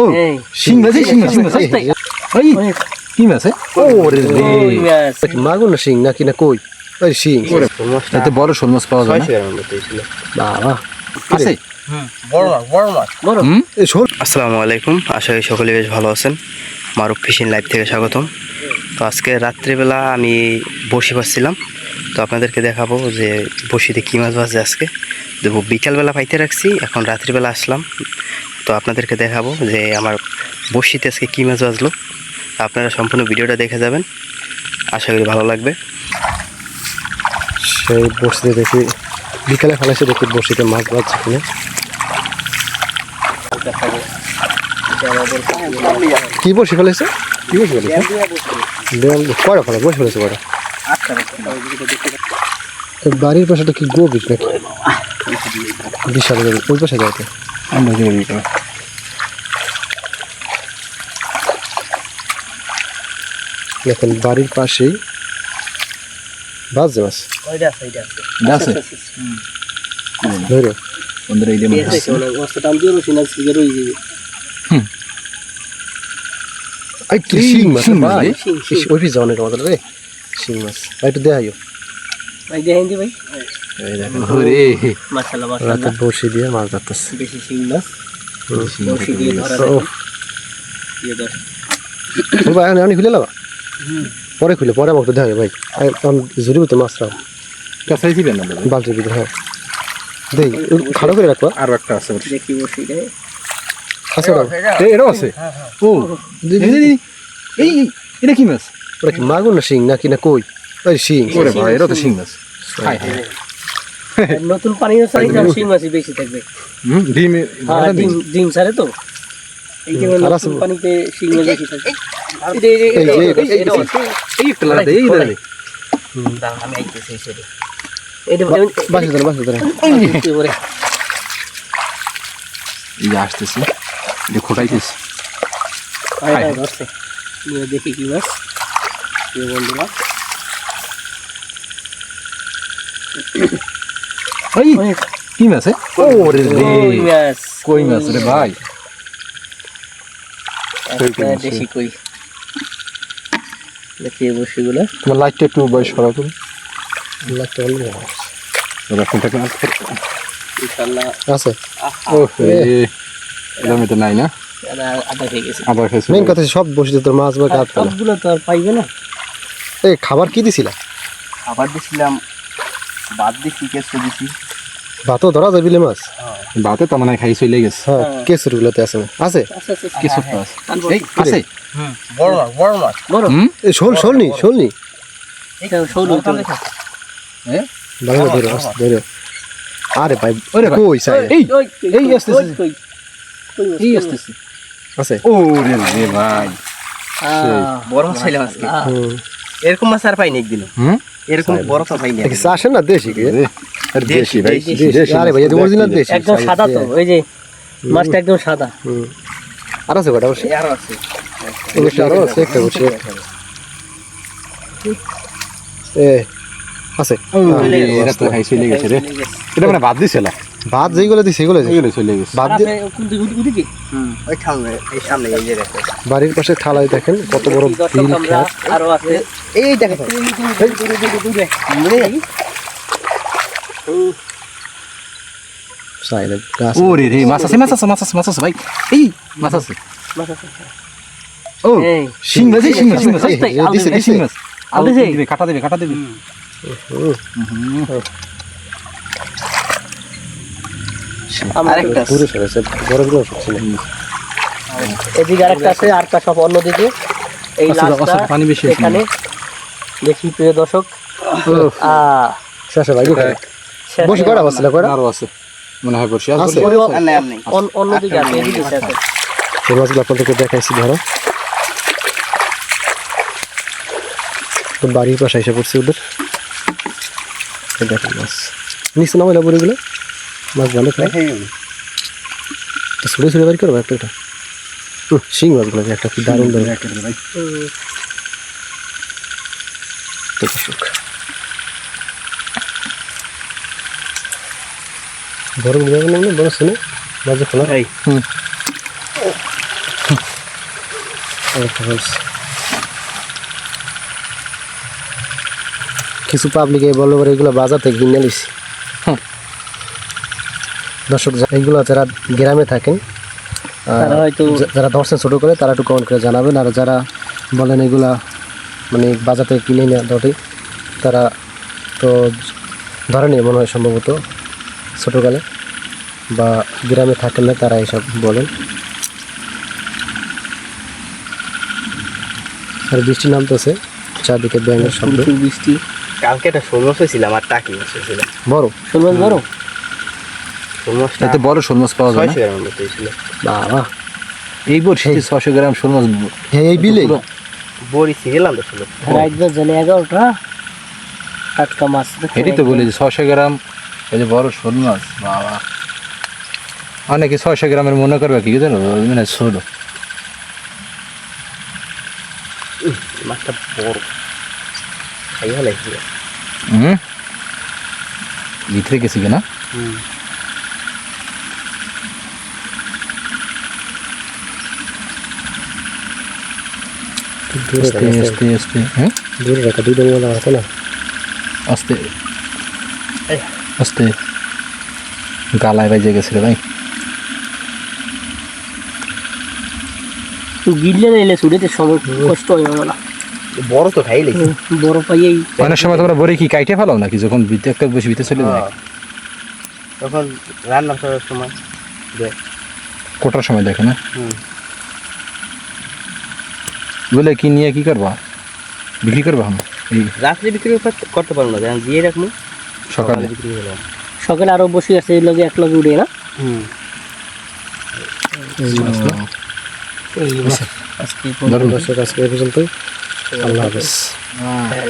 ও এই। শিং মাছ এই শিং মাছ শিং মাছ এই। কি মাছ? ওরে রে। মাগুর না শিং নাকি না কই? ওই শিং। এত বড় শোল মাছ পাওয়া যায় বাবা। আছে? আসসালামু আলাইকুম। আশা করি সকলে বেশ ভালো আছেন। মারুফ ফিশিং লাইভ থেকে স্বাগতম। তো আজকে রাত্রিবেলা আমি বসি পাচ্ছিলাম। তো আপনাদেরকে দেখাবো যে বসিতে কী মাছ বাজছে আজকে। দেখো বিকালবেলা পাইতে রাখছি। এখন রাত্রিবেলা আসলাম। তো আপনাদেরকে দেখাবো যে আমার বসিতে আজকে কী মাছ বাজলো। আপনারা সম্পূর্ণ ভিডিওটা দেখে যাবেন। আশা করি ভালো লাগবে। সেই বসিতে দেখি, বিকালে ফেলাইছে দেখি বসিতে মাছ বাজছে কিনা। কি বসি ফেলেছে কি বসি ফেলেছে কয়টা ফেলা? বসে ফেলেছে কয়টা? তো বাড়ির পাশে কি গভীর নাকি? বিশাল ওই পাশে যাইতে আমরা দিয়ে দিই তো। দেখেন বাড়ির পাশেই মাছ আছে। এটা আছে। ধরো। বন্ধুরা এই যে মাছ। যে। এই কি শিং মাছ ভাই। ওই পিস অনেক আমাদের রে শিং মাছ। একটু দেখাইও। ভাই দেখেন দি ভাই। রাতে। বসি দিয়ে মাছ ধরতেছে। বেশি শিং মাছ। দিয়ে ধরা ও। ও ভাই আমি খুলে লাবা? পরে খুলে পরে আমাকে দেখাই ভাই। আমি জুড়িব তো মাছ রাও কাছাই দিবেন না বালতির ভিতরে হ্যাঁ। দেই খাড়ো করে রাখবা। আরও একটা আছে। দেখি বসি। আছে এটাও আছে? ও এই, এই, এই, এটা কি মাছ? ওটা কি মাগুর না শিং নাকি না কই? ওই শিং। ওরে ভাই এটা তো শিং। মাছ। হাই হাই। নতুন পানি ছাড়ি শিং মাছই বেশি থাকবে হুম ডিম হ্যাঁ, ডিম ডিম ছাড়ে তো এই যে নতুন পানিতে শিং মাছ বেশি থাকে এই যে- এই যে- এই যে- এই যে- এটাও আছে। এই দে এই দে আমি আইতেছি এই এটা বাসি ধরে বাসি ধরে এই আসতেছে এটা খোটাইতেছে দেখি কি মাছ বন্ধুরা এই কি মাছ ওরে রে কই মাছ রে ভাই কই একটা মাছ, দেশি কই দেখি বসিগুলো তোমার লাইটটা একটু বয়স করা করুন লাইটটা অন্য দাদা ফোনটা আছে ও তো নাই না আদা আদা গেছে আবার খাইছে মেন কথা সব বসিতে তোর মাছ বা আর কাঠ সবগুলো তো আর পাইবে না এই খাবার কি দিছিলা আবার দিছিলাম বাদ দিছি কেসে দিছি ভাতও ধরা যায় বিলে মাছ? ভাতে তো মানে খাই চলে গেছে। হ্যাঁ কেসুর গুলোতে আছে? আছে আচ্ছা আচ্ছা কি সব আছে টানবো। এই আছে। বড় এই শোল শোল নি শোল নি এটা সৌর তো ভালো ধরে আস, ধরে আরে ভাই ওরে। কই সাই এই এই মাছ, এই কই আসতেছে আছে। ও রে রে ভাই। বড় মাছ খাইলাম আজকে এরকম মাছ আর পাইনি একদিনও। হুম? এরকম বড় তো পাইনি দেখি আসে না দেশি কি? আর দেশি ভাই দেশি, দেশি আরে ভাই অরিজিনাল দেশি একদম সাদা তো ওই যে মাছটা একদম সাদা। হুম। আর আছে কটা আরও আছে। আরও আছে একটা এ আছে। এটা তো খাই চলে গেছে রে। এটা মানে বাদ দিছিল ভাত যেগুলো দিই সেগুলো। চলে গেছে। ভাত দিয়ে দিকে, ওই-? সামনে এই সামনে এই যে দেখো। বাড়ির পাশে থালায় দেখেন কত বড় দর্শক বিল খ্যাত আরও আছে। এই দেখো দূরে, দূরে, দূরে, দূরে। সাইডে গাছ ও রে রে মাছ আছে মাছ আছে মাছ আছে মাছ আছে ভাই এই মাছ আছে ও শিং মাছ শিং মাছ শিং মাছ এই, এই, এই, দিছে, আলু এই শিং মাছ আলু আলু দিবে কাটা দিবে কাটা দিবে আরেকটা বড় বড় এদিকে আরেকটা আছে আরেকটা সব অন্যদিকে এই আচ্ছা, লাস্টটা আচ্ছা, পানি বেশি আছে এখানে দেখি প্রিয় দর্শক। শেষে ভাই বসে বসছিল কটা আরও আছে মনে হয় বসে আছে। অন্যদিকে আছে এদিকে আছে। মাছগুলো আপনাদেরকে দেখাইছি ধরো। তো বাড়ির পাশে এসে পড়ছে ওদের। দেখেন মাছ। নিচে নামাইলা বড়িগুলো? মাছ ভালো খায়? তো ছুড়ে ছুড়ে বাড়ি করব একটা হুম, শিং মাছগুলো একটা কি দারুণ দারুণ। ভাই হুম, তো দর্শক। বড় মিলে না বড় শুনে মাঝে খোলা এই কিছু পাবলিক এই বলল এগুলো বাজার থেকে কিনে নিছি দর্শক এইগুলো যারা গ্রামে থাকেন যারা ধরছেন ছোটো করে তারা একটু কমেন্ট করে জানাবেন আর যারা বলেন এগুলা মানে বাজার থেকে কিনে নেওয়া দরটি তারা তো ধরেনি মনে হয় সম্ভবত ছোটোকালে বা গ্রামে থাকেন না তারা এসব বলেন। আর বৃষ্টি নামতেছে চারদিকে ব্যাঙের শব্দ। বৃষ্টি। কালকে একটা শোল মাছ হয়েছিল আমার টাকি মাছ বড়? শোল মাছ বড়? শোল মাছটা এতে বড় শোল মাছ পাওয়া যায় ছয়শো গ্রামের মতো হয়েছিল। বাবা। এই বড়শিতে ছশো গ্রাম শোল মাছ এই বিলে? বড়ি ছিলাম রাত বাজলে এগারোটা টাটকা মাছ এটাই তো বলি যে ছশো গ্রাম এই যে বড় শোল মাছ বাবা। অনেকে ছয়শো গ্রামের মনে করবে কি জানো? মানে ছোট মাছটা বড়। খাই ভালো লাগছিল হুম? ভিতরে গেছি কিনা? দূরে আস্তে আস্তে আস্তে হ্যাঁ দূরে রাখা মেলা আছে না আস্তে আস্তে গালায় বাজে গেছে রে ভাই গিললে সময় কষ্ট হয় না বড় তো খাই লাগছে বড় পাইয়েই অনেক সময় তোমরা বড়ি কি কাইটে ফেলাও নাকি যখন একটা বেশি ভিতরে চলে যায় তখন রান্না করার সময় দেখ কোটার সময় দেখে না হুম। বলে কি নিয়ে কি করবা? বিক্রি করবা আমি এই রাত্রে বিক্রি করতে- করতে পারব না দিয়ে রাখব। সকালে। বিক্রি হলো। সকালে আরও বসে আছে এই লগে এক লগে উঠে না? হুম। মাছ আজকে দর্শক আজকে পর্যন্ত আল্লাহ হাফেজ। হ্যাঁ